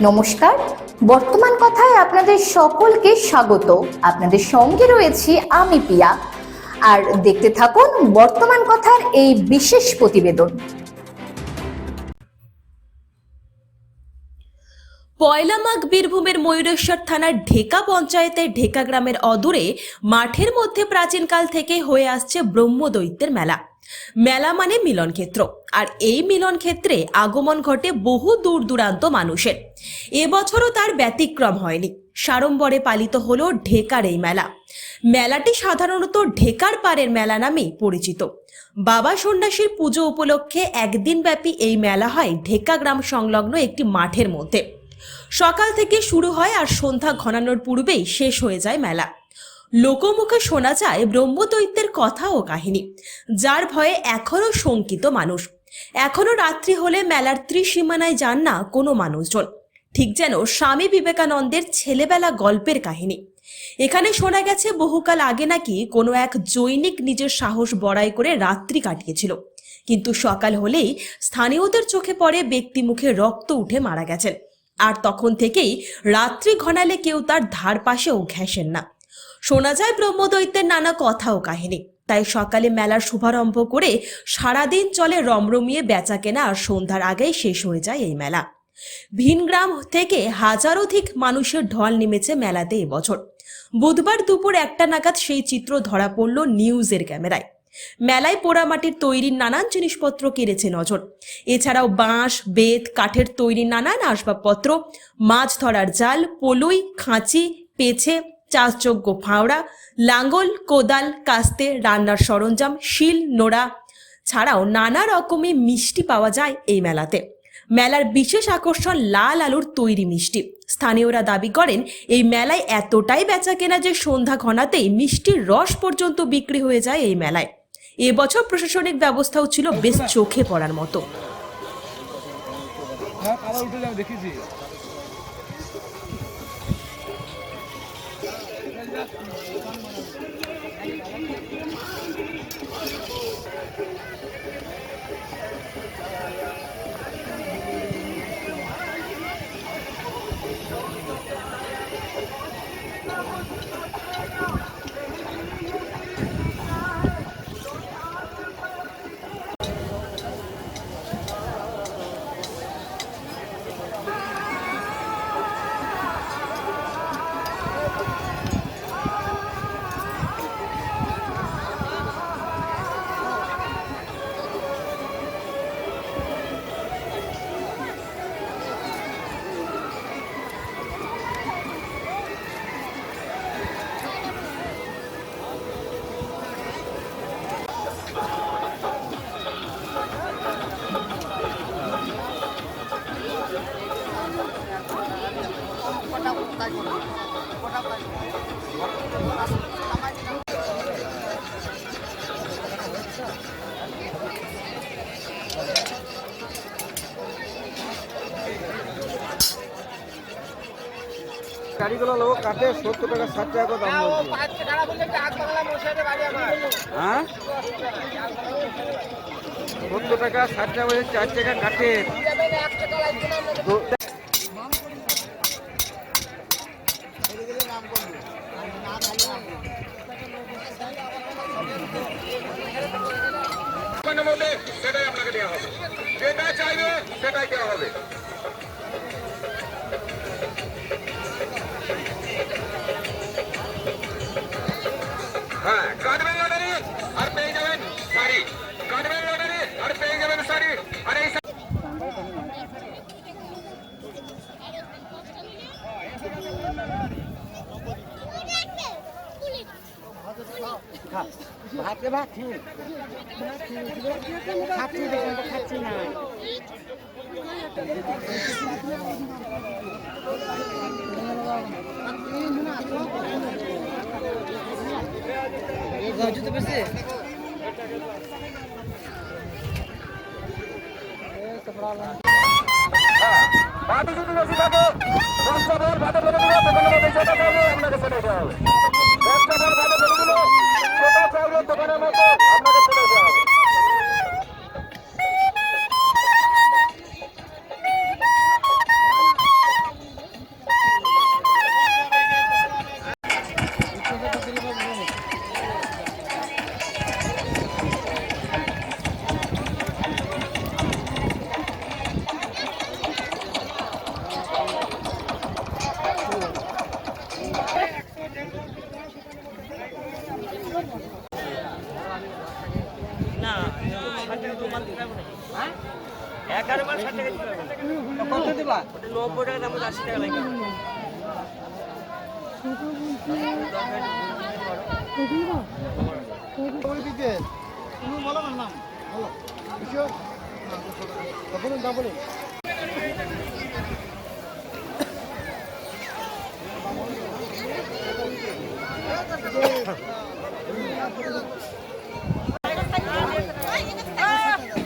নমস্কার। বর্তমান কথায় আপনাদের সকলকে স্বাগত। আপনাদের সঙ্গে রয়েছি আমি পিয়া। আর দেখতে থাকুন বর্তমান কথার এই বিশেষ প্রতিবেদন। পয়লা মাঘ বীরভূমের ময়ূরেশ্বর থানার ঢেকা পঞ্চায়েতের ঢেকা গ্রামের অদূরে মাঠের মধ্যে প্রাচীনকাল থেকে হয়ে আসছে ব্রহ্মদৈত্যের মেলা। মেলা মানে মিলন ক্ষেত্র। আর এই মিলন ক্ষেত্রে আগমন ঘটে বহু দূর দূরান্ত মানুষের। এবছরও তার ব্যতিক্রম হয়নি। সাড়ম্বরে পালিত হলো ঢেকার এই মেলা। মেলাটি সাধারণত ঢেকার পাড়ের মেলা নামেই পরিচিত। বাবা সন্ন্যাসীর পুজো উপলক্ষে একদিন ব্যাপী এই মেলা হয় ঢেকা গ্রাম সংলগ্ন একটি মাঠের মধ্যে। সকাল থেকে শুরু হয় আর সন্ধ্যা ঘনানোর পূর্বেই শেষ হয়ে যায় মেলা। লোকমুখে শোনা যায় ব্রহ্মদৈত্যের কথা ও কাহিনী, যার ভয়ে এখনও শঙ্কিত মানুষ। এখনও রাত্রি হলে মেলার ত্রিসীমানায় যান না কোনো মানুষজন। ঠিক যেন স্বামী বিবেকানন্দের ছেলেবেলা গল্পের কাহিনী। এখানে শোনা গেছে, বহুকাল আগে নাকি কোনো এক জৈনিক নিজের সাহস বড়াই করে রাত্রি কাটিয়েছিল। কিন্তু সকাল হলেই স্থানীয়দের চোখে পড়ে ব্যক্তি মুখে রক্ত উঠে মারা গেছেন। আর তখন থেকেই রাত্রি ঘনালে কেউ তার ধার পাশেও ঘেঁষেন না। শোনা যায় ব্রহ্মদৈত্যের নানা কথা ও কাহিনী। তাই সকালে মেলার শুভারম্ভ করে সারাদিন চলে রমরমিয়ে বেচা কেনা আর সন্ধ্যার আগেই শেষ হয়ে যায় এই মেলা। ভিনগ্রাম থেকে হাজারোধিক মানুষের ঢল নেমেছে মেলাতে এবছর বুধবার দুপুর একটা নাগাদ সেই চিত্র ধরা পড়ল নিউজের ক্যামেরায়। মেলায় পোড়ামাটির তৈরির নানান জিনিসপত্র কেড়েছে নজর। এছাড়াও বাঁশ, বেত, কাঠের তৈরি নানান আসবাবপত্র, মাছ ধরার জাল, পলুই, খাঁচি, পেছে, চাষযোগ্য ফাওড়া লাঙ্গল কোদাল, কাস্তে, রান্নার সরঞ্জাম, শিল, নোড়া ছাড়াও নানা রকমের মিষ্টি পাওয়া যায় এই মেলাতে। মেলার বিশেষ আকর্ষণ লাল আলুর তৈরি মিষ্টি। স্থানীয়রা দাবি করেন, এই মেলায় এতটাই বেচা কেনা যে সন্ধ্যা ঘনাতেই মিষ্টির রস পর্যন্ত বিক্রি হয়ে যায় এই মেলায়। এবছর প্রশাসনিক ব্যবস্থাও ছিল বেশ চোখে পড়ার মতো। হ্যাঁ কালা গাড়িগুলো লোক কাটে, সত্তর টাকা, ষাট টাকা দাম হ্যাঁ? সত্তর টাকা, ষাট টাকা বলছে, চার টাকা কাটে। সেটাই আপনাকে দেওয়া হবে। যেটা চাইবে, সেটাই দেওয়া হবে। ভাতে ভাত খাচ্ছি দেখুন তো খাচ্ছি না জুতো বেশি ভাতে যদি ভোর ভাতে ফেলে দিলে দোকানের মধ্যে যেটা চাইবে আপনাকে সেটা দেওয়া হবে। এগারো মাল ষাট টাকা কত দেবা নব্বই টাকা দাম আশি টাকা লাগবে দাম বলুন Ah!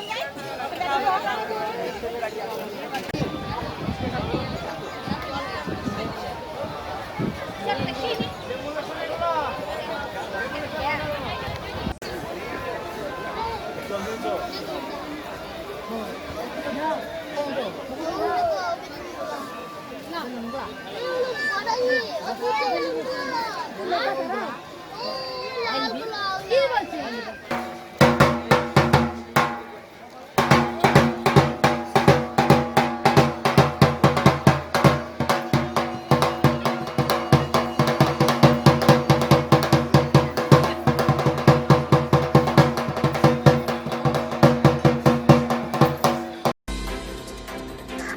嗯好的好的好的好的好的好的好的好的好的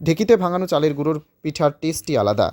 ঢেকিতে ভাঙানো চালের গুঁড়োর পিঠার টেস্টই আলাদা।